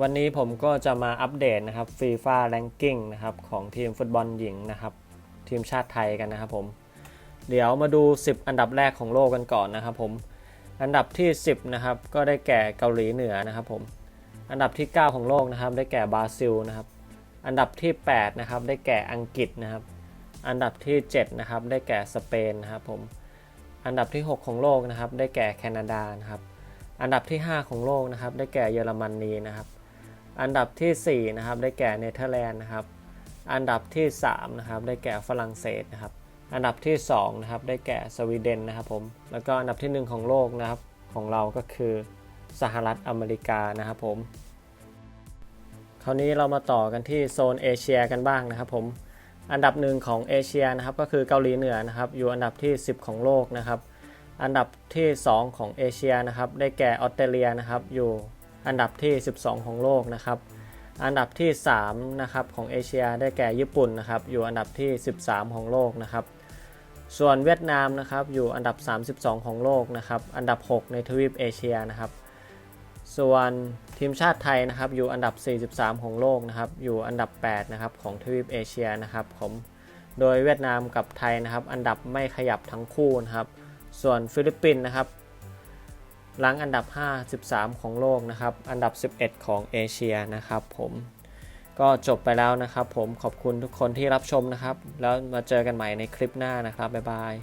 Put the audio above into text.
วันนี้ผมก็จะมาอัปเดตนะครับฟีฟ่าแรงกิ้งนะครับของทีมฟุตบอลหญิงนะครับทีมชาติไทยกันนะครับผมเดี๋ยวมาดู 10 อันดับแรกของโลกกันก่อนนะครับผมอันดับที่ 10นะครับก็ได้แก่เกาหลีเหนือนะครับผมอันดับที่ 9 ของโลกนะครับได้แก่บราซิลนะครับอันดับที่8นะครับได้แก่อังกฤษนะครับอันดับที่7นะครับได้แก่สเปนนะครับผมอันดับที่ 6 ของโลกนะครับได้แก่แคนาดานะครับอันดับที่ 5 ของโลกนะครับได้แก่เยอรมนีนะครับ อันดับทีสี่ 4 นะครับ ได้แก่เนเธอร์แลนด์นะครับ อันดับที่ 3 นะครับ ได้แก่ฝรั่งเศสนะครับ อันดับที่ 2 นะครับ ได้แก่สวีเดนนะครับผม แล้วก็อันดับทีหนึ่1 ของโลกนะครับ ของเราก็คือสหรัฐอเมริกานะครับผม คราวนี้เรามาต่อกันที่โซนเอเชียกันบ้างนะครับผม อันดับหนึ่งของเอเชียนะครับ ก็คือเกาหลีเหนือนะครับ อยู่อันดับที่ 10 ของโลกนะครับ อันดับที่ 2 ของเอเชียนะครับ ได้แก่ออสเตรเลียนะครับ อยู่ อันดับที่ 12 ของโลกนะครับ อันดับที่ 3 นะครับของเอเชียได้แก่ญี่ปุ่นนะครับ อยู่อันดับที่ 13 ของโลกนะครับ ส่วนเวียดนามนะครับอยู่อันดับ 32 ของโลกนะครับ อันดับ 6 ในทวีปเอเชียนะครับ ส่วนทีมชาติไทยนะครับอยู่อันดับ 43 ของโลกนะครับ อยู่อันดับ 8 นะครับของทวีปเอเชียนะครับผมโดยเวียดนามกับไทยนะครับ อันดับไม่ขยับทั้งคู่นะครับ ส่วนฟิลิปปินส์นะครับ หลังอันดับ53ของโลกนะครับ อันดับ 11 ของเอเชียนะครับผมก็จบไปแล้วนะครับผมขอบคุณทุกคนที่รับชมนะครับ แล้วมาเจอกันใหม่ในคลิปหน้านะครับ บ๊ายบาย